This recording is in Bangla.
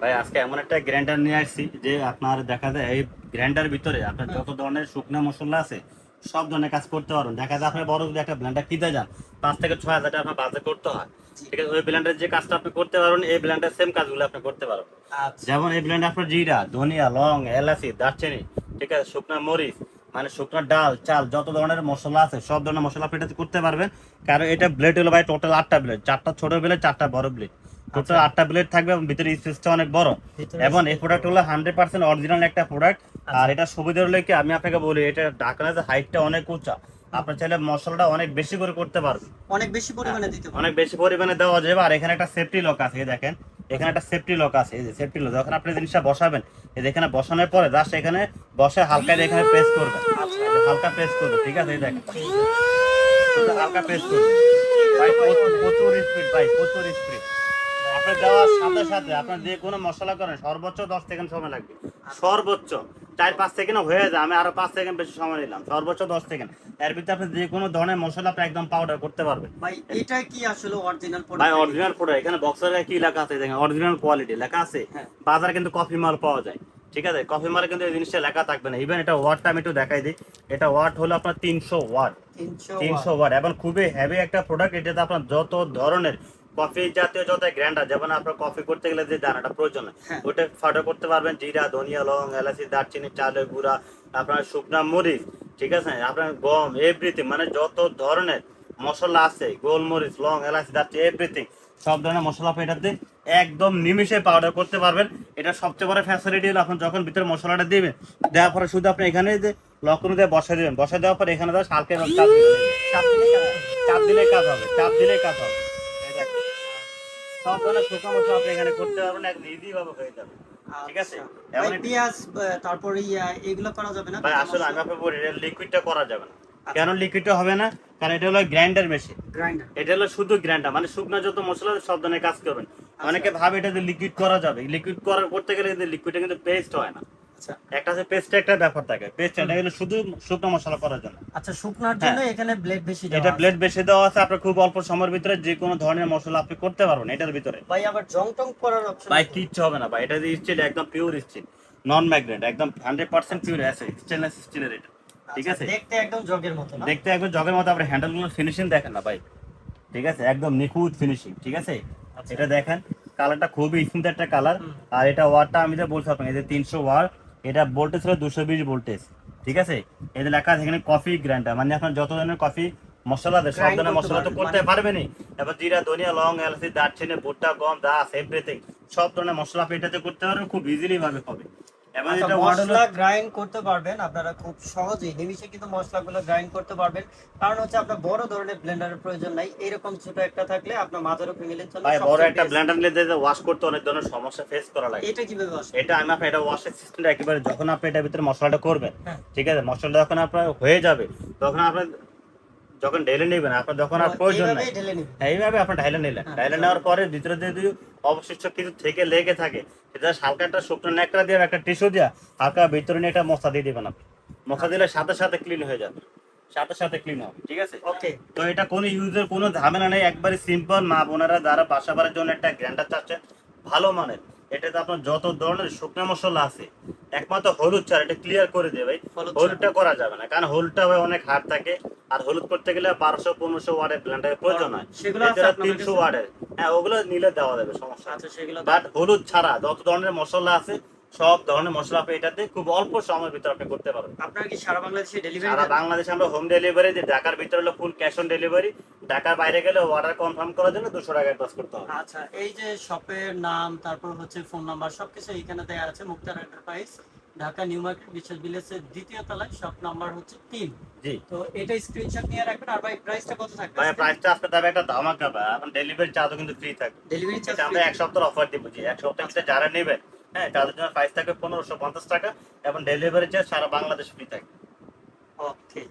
ভাই আজকে এমন একটা গ্রাইন্ডার নিয়ে আসছি যে আপনার দেখা যায় এই গ্রাইন্ডার ভিতরে আপনার যত ধরনের শুকনো মশলা আছে সব ধরনের কাজ করতে পারবেন। দেখা যায় আপনার বড় যদি একটা ব্ল্যান্ডার কিনতে যান পাঁচ থেকে ছয় হাজার টাকা আপনার বাজে করতে হয়। ঠিক আছে ওই ব্লেন্ডার যে কাজটা আপনি করতে পারবেন এই ব্লেন্ডার সেম কাজগুলো আপনি করতে পারবেন। আচ্ছা। যেমন এই ব্লেন্ডার আপনার জিরা ধনিয়া লং এলাচি দারচিনি ঠিক আছে শুকনো মরিচ মানে শুকনো ডাল চাল যত ধরনের মশলা আছে সব ধরনের মশলা আপনি এটাতে করতে পারবেন। কারণ এটা ব্লেড হলো ভাই টোটাল আটটা ব্লেড চারটা ছোট ব্লেড চারটা বড় ব্লেড টোটাল আটটা ব্লেড থাকবে এবং ভিতরে স্পেসটা অনেক বড়। এবং এই প্রোডাক্ট হলো হান্ড্রেড পার্সেন্ট অরিজিনাল একটা প্রোডাক্ট আচ্ছা। আর এটা সুবিধা হলো কি আমি আপনাকে বলি এটা ঢাকনা যে হাইটটা অনেক উঁচা। আপনার চাইলে মশলাটা অনেক বেশি করে করতে পারবে অনেক বেশি পরিমাণে দিতে অনেক বেশি পরিমাণে দেওয়া যাবে। আর এখানে একটা সেফটি লক আছে দেখেন। এখানে একটা সেফটি লক আছে এই যে সেফটি লক যখন আপনি জিনিসটা বসাবেন এই যে এখানে বসানোর পরে জাস্ট এখানে বসে হালকা এখানে প্রেস করবেন। হালকা প্রেস করবে ঠিক আছে? এই দেখেন। হালকা প্রেস করবে ভাই প্রচুর স্পিড ভাই প্রচুর স্পিড আপনি দেওয়ার সাথে সাথে আপনার যে কোনো মশলা করেন সর্বোচ্চ দশ সেকেন্ড সময় লাগবে। সর্বোচ্চ চার পাঁচ সেকেন্ড হয়ে যায় আমি আরও পাঁচ সেকেন্ড বেশি সময় নিলাম সর্বোচ্চ দশ সেকেন্ড। এর ভিতরে আপনি যে কোনো ধরনের মশলা আপনি একদম পাউডার করতে পারবেন। ভাই এটা কি আসলে অরিজিনাল ভাই অরিজিনাল প্রোডাক্ট এখানে বক্সের কি লেখা আছে দেখেন অরিজিনাল কোয়ালিটি লেখা আছে। হ্যাঁ। বাজারে কিন্তু কফি মাল পাওয়া যায় ঠিক আছে? কফি মালে কিন্তু এই জিনিসটা লেখা থাকবে না। ইভেন এটা ওয়াটটা আমি একটু দেখাই দিই এটা ওয়াট হলো আপনার তিনশো ওয়াট তিনশো তিনশো ওয়াট এবং খুবই হেভি একটা প্রোডাক্ট এটাতে আপনার যত ধরনের কফি জাতীয় যত গ্র্যান্ডার যেমন আপনার কফি করতে গেলে যে দানাটা প্রয়োজন হয়। ওটা ফাটো করতে পারবেন জিরা ধনিয়া লং এলাচি দারচিনি চালের গুঁড়া আপনার শুকনা মরিচ ঠিক আছে আপনার গম এভরিথিং মানে যত ধরনের মশলা আছে গোলমরিচ লং এলাচি দারচিনি এভরিথিং সব ধরনের মশলা আপনি এটাতে একদম নিমিশে পাউডার করতে পারবেন এটা সবচেয়ে বড় ফ্যাসিলিটি হলো আপনি যখন ভিতরে মশলাটা দিবেন দেওয়ার পরে শুধু আপনি এখানে যে লকন দিয়ে বসা দিবেন বসা দেওয়ার পরে এখানে দাও হালকা চাপ দিলে কাজ হবে চাপ দিলে কাজ হবে। সব ধরনের শুকনো মশলা আপনি এখানে করতে পারবেন একদম ইজি ভাবে হয়ে যাবে। ঠিক আছে? আচ্ছা। এমন পেঁয়াজ তারপরে এগুলো করা যাবে না? ভাই আসলে আমি আপনাকে বলি লিকুইডটা করা যাবে না। কেন লিকুইডটা হবে না? কারণ এটা হলো গ্রাইন্ডার মেশিন এটা হলো শুধু গ্রাইন্ডার মানে শুকনো যত মশলা সব ধরনের কাজ করবেন। অনেকে ভাবে এটা যে লিকুইড করা যাবে। লিকুইড করার করতে গেলে কিন্তু লিকুইডটা কিন্তু পেস্ট হয় না। আচ্ছা। একটা আছে পেস্ট একটা ব্যাপার থাকে। পেস্ট এটা হলো শুধু শুকনো মশলা করার জন্য। আচ্ছা শুকনার জন্য এখানে ব্লেড বেশি দেওয়া এটা ব্লেড বেশি দেওয়া আছে আপনার খুব অল্প সময়ের ভিতরে যে কোনো ধরনের মশলা আপনি করতে পারবেন এটার ভিতরে। ভাই আবার জং টং করার অপশন ভাই কিচ্ছু হবে না ভাই এটা যে স্টিল একদম পিওর স্টিল নন ম্যাগনেট একদম হান্ড্রেড পার্সেন্ট পিওর আছে স্টেনলেস স্টিলের এটা। ঠিক আছে? দেখতে একদম জগের মতো না? দেখতে একদম জগের মতো আপনার হ্যান্ডেলগুলো ফিনিশিং দেখেন না ভাই। ঠিক আছে? একদম নিখুঁত ফিনিশিং ঠিক আছে? আচ্ছা। এটা দেখেন কালারটা খুবই স্মুথ একটা কালার আর এটা ওয়াটটা আমি যে বলছি আপনাকে যে তিনশো ওয়াট এটা ভোল্টেজ হলো দুশো বিশ ভোল্টেজ ঠিক আছে? এটা লেখা আছে এখানে কফি গ্রাইন্ডার মানে আপনার যত ধরনের কফি মশলা দেয় সব ধরনের মশলা তো করতে পারবেনি তারপর এবার জিরা ধনিয়া লং এলাচি দারচিনি ভুট্টা গম দাস এভরিথিং সব ধরনের মশলা পেটাতে করতে পারবেন খুব ইজিলি ভাবে হবে। এবং আচ্ছা, এটা মশলা গ্রাইন্ড করতে পারবেন আপনারা খুব সহজেই। নিমিশে কিন্তু মশলাগুলো গ্রাইন্ড করতে পারবেন। কারণ হচ্ছে আপনার বড় ধরনের ব্লেন্ডারের প্রয়োজন নাই। এরকম ছোট একটা থাকলে আপনার মাদারও ফ্যামিলির জন্য ভাই বড় একটা। ব্লেন্ডার যে ওয়াশ করতে অনেক ধরনের সমস্যা ফেস করা লাগে। এটা কীভাবে আসবে এটা আমি আপনার এটা ওয়াশের সিস্টেমটা একেবারে যখন আপনি এটার ভিতরে মশলাটা করবেন হ্যাঁ। ঠিক আছে? মশলাটা যখন আপনার হয়ে যাবে তখন আপনার যখন ঢেলে নেবেন আপনার যখন আর প্রয়োজন নাই। হ্যাঁ, এইভাবে আপনি ঢাইলে নিলেন। হ্যাঁ, ঢাইলে নেওয়ার পরে ভিতরে যদি অবশিষ্ট কিছু থেকে লেগে থাকে সেটা হালকা একটা শুকনো ন্যাকড়া দিয়ে একটা টিস্যু দিয়ে হালকা ভিতরে নিয়ে একটা মশা দিয়ে দিবেন আপনি। মশা দিলে সাথে সাথে ক্লিন হয়ে যাবে। সাথে সাথে ক্লিন হবে ঠিক আছে? ওকে। তো এটা কোনো ইউজের কোনো ঝামেলা নেই। একবারে সিম্পল মা বোনেরা যারা বাসা বাড়ির জন্য একটা গ্রাইন্ডার চাচ্ছেন ভালো মানের। এটাতে আপনার যত ধরনের শুকনো মশলা আছে একমাত্র হলুদ চার এটা ক্লিয়ার করে দেবে ভাই হলুদটা করা যাবে না কারণ হলুদটা ভাই অনেক হার্ড থাকে আর হলুদ করতে গেলে বারোশো পনেরোশো ওয়ার্ডের ব্ল্যান্ডের প্রয়োজন হয়। তিনশো ওয়ার্ডের হ্যাঁ ওগুলো নিলে দেওয়া যাবে সমস্যা আছে সেগুলো বাট হলুদ ছাড়া যত ধরনের মশলা আছে সব ধরনের মশলা আপনি এটাতে খুব অল্প সময়ের ভিতরে আপনি করতে পারবেন। আপনারা কি সারা বাংলাদেশে ডেলিভারি সারা বাংলাদেশে আমরা হোম ডেলিভারি দিই ঢাকার ভিতরে হলো ফুল ক্যাশ অন ডেলিভারি ঢাকার বাইরে গেলে অর্ডার কনফার্ম করার জন্য দুশো টাকা অ্যাডভান্স করতে হবে। আচ্ছা এই যে শপের নাম তারপর হচ্ছে ফোন নাম্বার সবকিছু এখানে দেওয়া আছে Muktar Enterprise Dhaka New Market বিশ্ব ভিলেজের দ্বিতীয় তলায় শপ নাম্বার হচ্ছে তিন। জি। তো এটা স্ক্রিনশট নিয়ে রাখবেন আর ভাই প্রাইসটা কত থাকবে? ভাই প্রাইসটা আসতে যাবে একটা ধামাকা ভাই। এখন ডেলিভারি চার্জও কিন্তু ফ্রি থাকবে। ডেলিভারি চার্জ আমরা এক সপ্তাহ অফার দিব জি। এক সপ্তাহ যারা নেবেন হ্যাঁ তাদের জন্য প্রাইস থাকবে পনেরোশো পঞ্চাশ টাকা এবং ডেলিভারি চার্জ সারা বাংলাদেশ ফ্রি থাকবে ওকে